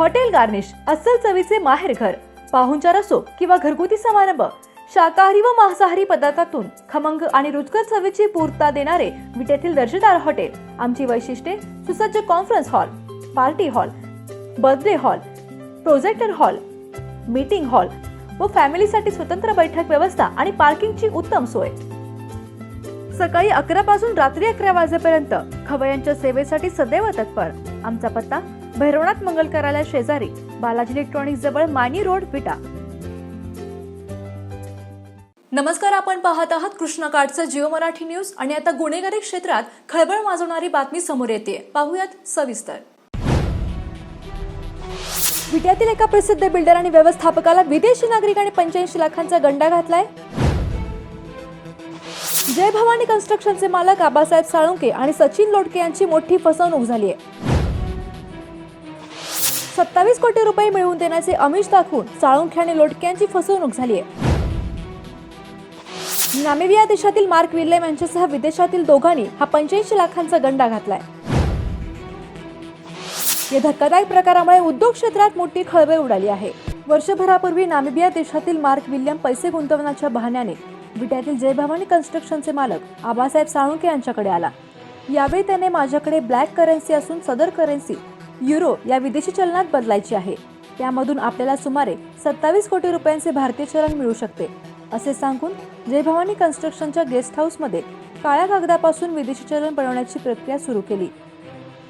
Hotel garnish अस्सल चवीचे माहेर घर पाहुणचार असो किंवा घरगुती समारंभ शाकाहारी व मांसाहारी पदार्थातून खमंग आणि रुचकर चवीची पूर्तता देणारे विट्यातील दर्जेदार हॉटेल आमची वैशिष्ट्ये सुसज्ज conference hall party hall birthday hall projector hall meeting hall व फॅमिलीसाठी स्वतंत्र बैठक व्यवस्था आणि पार्किंगची उत्तम सोय. सकाळी अकरा पासून रात्री अकरा वाजेपर्यंत खवयांच्या सेवेसाठी सदैव तत्पर. आमचा पत्ता भैरवनाथ मंगल कार्यालय शेजारी बालाजी इलेक्ट्रॉनिक्स जवळ मानी रोड विटा. नमस्कार आपण पाहत आहात कृष्णा कार्डचं जिओ मराठी न्यूज आणि आता गुन्हेगारी क्षेत्रात खळबळ माजवणारी बातमी समोर येते. पाहूयात सविस्तर. विट्यातील एका प्रसिद्ध बिल्डर आणि व्यवस्थापकाला विदेशी नागरिकांनी पंच्याऐंशी लाखांचा गंडा घातलाय. जय भवानी कन्स्ट्रक्शनचे मालक आबासाहेब साळुंके आणि सचिन लोटके यांची मोठी फसवणूक झाली आहे सत्तावीस कोटी रुपये मिळवून देण्याचे अमिष दाखवून साळुंखे आणि लोटक्यांची फसवणूक झाली आहे. नामिबिया देशातील मार्क विल्यम यांच्यासह विदेशातील दोघांनी हा पंच्याऐंशी लाखांचा गंडा घातलाय. या धक्कादायक प्रकारामुळे उद्योग क्षेत्रात मोठी खळबळ उडाली आहे. वर्षभरापूर्वी नामिबिया देशातील मार्क विल्यम पैसे गुंतवण्याच्या बहाण्याने विट्यातील जयभवानी कन्स्ट्रक्शनचे मालक आबासाहेब साळुंके यांच्याकडे आला. यावेळी त्याने माझ्याकडे ब्लॅक करन्सी असून सदर करन्सी युरो या विदेशी चलनात बदलायची आहे. त्यामधून आपल्याला सुमारे सत्तावीस कोटी रुपयांचे भारतीय चलन मिळू शकते असे सांगून जय भवानी कन्स्ट्रक्शनच्या गेस्ट हाऊसमध्ये काळ्या कागदापासून विदेशी चलन बनवण्याची प्रक्रिया सुरू केली.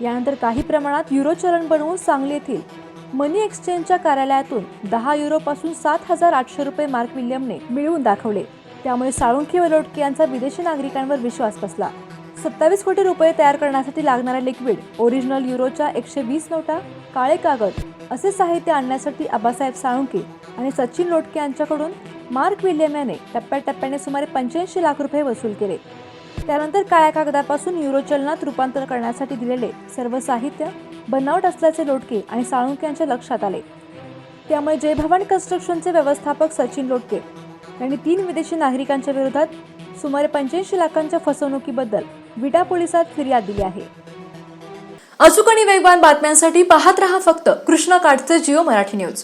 यानंतर काही प्रमाणात युरो चलन बनवून सांगली येथील मनी एक्सचेंजच्या कार्यालयातून दहा युरोपासून सात हजार आठशे रुपये मार्क विल्यमने मिळवून दाखवले. त्यामुळे साळुंखे व लोटके यांचा विदेशी नागरिकांवर विश्वास बसला. सत्तावीस कोटी रुपये तयार करण्यासाठी लागणाऱ्या लिक्विड ओरिजिनल युरोच्या एकशे वीस नोटा काळे कागद असे साहित्य आणण्यासाठी आबासाहेब साळुंके आणि सचिन लोटके यांच्याकडून मार्क विल्यम याने टप्प्याटप्प्याने सुमारे पंच्याऐंशी लाख रुपये वसूल केले. त्यानंतर काळ्या कागदापासून युरो चलनात रूपांतर करण्यासाठी दिलेले सर्व साहित्य बनावट असल्याचे लोटके आणि साळुंके यांच्या लक्षात आले. त्यामुळे जयभवान कन्स्ट्रक्शनचे व्यवस्थापक सचिन लोटके यांनी तीन विदेशी नागरिकांच्या विरोधात सुमारे पंच्याऐंशी लाखांच्या फसवणुकीबद्दल विटा पोलिसात फिर्याद दिली आहे. अचूक आणि वेगवान बातम्यांसाठी पाहत रहा फक्त कृष्णा काठचे जिओ मराठी न्यूज.